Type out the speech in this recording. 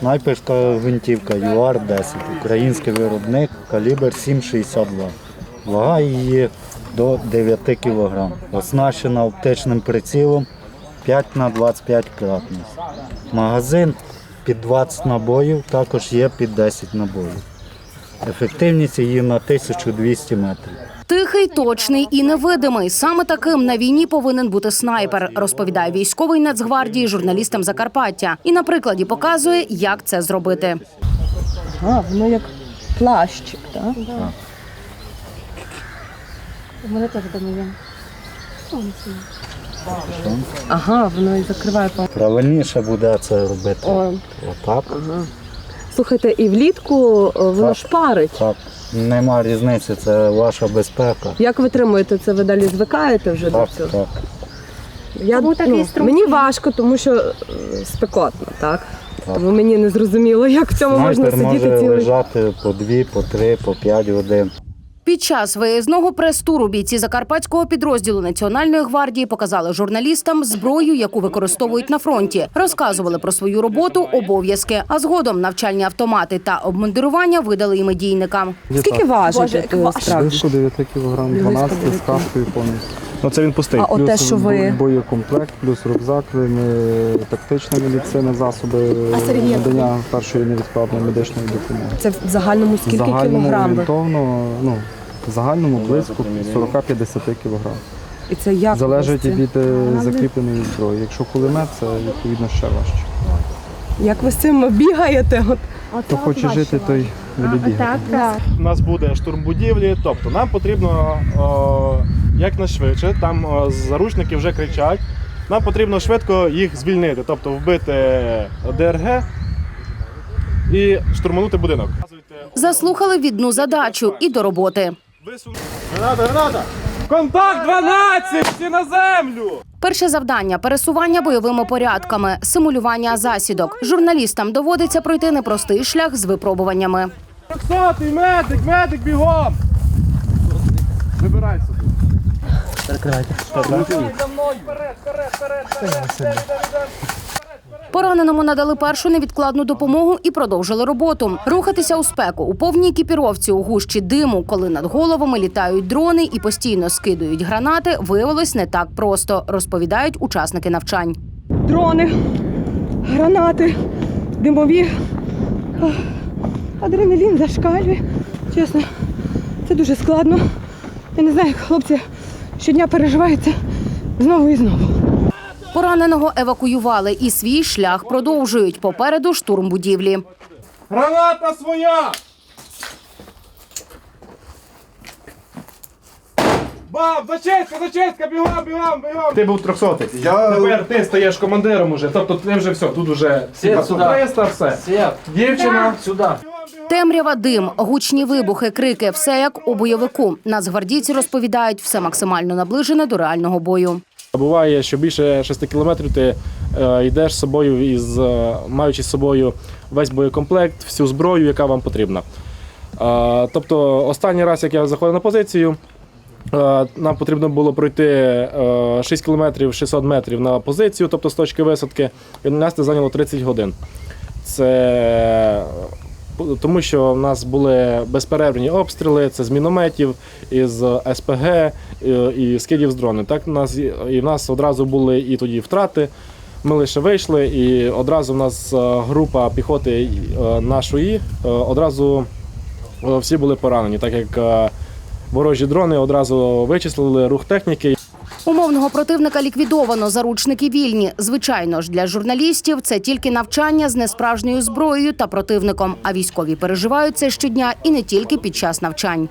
Снайперська гвинтівка ЮАР-10, український виробник, калібр 7,62. Вага її до 9 кг. Оснащена оптичним прицілом 5 на 25 кратність. Магазин під 20 набоїв, також є під 10 набоїв. Ефективність її на 1200 метрів. Тихий, точний і невидимий. Саме таким на війні повинен бути снайпер, розповідає військовий Нацгвардії журналістам Закарпаття. І на прикладі показує, як це зробити. А, воно як плащик, так? У мене теж вдома є. Ага, воно і закриває Правильніше буде це робити. О, Отак. Слухайте, і влітку е, воно Так. парить. Так. Нема різниці, це ваша безпека. Як ви тримуєте це? Ви далі звикаєте вже Так, до цього? так. Я, Тому такий ну, мені важко, тому що е, спекотно, так? Так. Тому мені не зрозуміло, як в цьому можна сидіти може цілий. лежати по дві, по три, по п'ять годин. Під час виїзного прес-туру бійці закарпатського підрозділу Національної гвардії показали журналістам зброю, яку використовують на фронті, розказували про свою роботу, обов'язки. А згодом навчальні автомати та обмундирування видали і медійникам. Скільки важить? Близько 9 кг, 12 з каскою повністю. Ну це він пустий. А от те, що ви боєкомплект, плюс рюкзак, тактична медицина, засоби надання першої невідкладної медичної допомоги. це в загальному скільки загальному кілограм? орієнтовно, ну, в загальному близько 40-50 кг. І це як Залежить ви від е, закріпленої зброї. Якщо кулемет, це відповідно ще важче. як ви з цим бігаєте? От Хто хоче жити, той буде бігати. Так, У нас буде штурм будівлі, тобто нам потрібно о, якнайшвидше, там о, заручники вже кричать. Нам потрібно швидко їх звільнити, тобто вбити ДРГ і штурманути будинок. Заслухали відну задачу і до роботи. Граната, граната! Контакт 12! Всі на землю! Перше завдання пересування бойовими порядками, симулювання засідок. Журналістам доводиться пройти непростий шлях з випробуваннями. 300-й медик, медик бігом! Вибирай собі. Пораненому надали першу невідкладну допомогу і продовжили роботу. Рухатися у спеку у повній екіпіровці у гущі диму, коли над головами літають дрони і постійно скидують гранати, виявилось не так просто, розповідають учасники навчань. дрони, гранати, димові. Адреналін зашкалює. Чесно, це дуже складно. Я не знаю, як хлопці щодня переживають це знову і знову. Пораненого евакуювали і свій шлях продовжують. Попереду штурм будівлі. Граната своя! Бам! Зачистка, зачистка, бігом, бігом, бігом! Ти був 300 Я... Тепер ти стаєш командиром уже, тобто ти вже все, тут уже. 300, все. Свет, Дівчина, сюда. Темрява, дим, гучні вибухи, крики все як у бойовику. Нацгвардійці розповідають, все максимально наближене до реального бою. Буває, що більше 6 кілометрів ти е, йдеш з собою із е, маючи з собою весь боєкомплект, всю зброю, яка вам потрібна. Е, тобто, останній раз, як я заходив на позицію, нам потрібно було пройти е, 6 кілометрів 600 метрів на позицію, тобто з точки висадки, і нас це зайняло 30 годин. Це тому, що в нас були безперервні обстріли, це з мінометів, із СПГ і, і скидів з дрони. Так у нас і в нас одразу були і тоді втрати. Ми лише вийшли, і одразу в нас е, група піхоти е, нашої е, одразу е, всі були поранені, так як е, ворожі дрони одразу вичислили рух техніки. Умовного противника ліквідовано, заручники вільні. Звичайно ж, для журналістів це тільки навчання з несправжньою зброєю та противником. А військові переживають це щодня і не тільки під час навчань.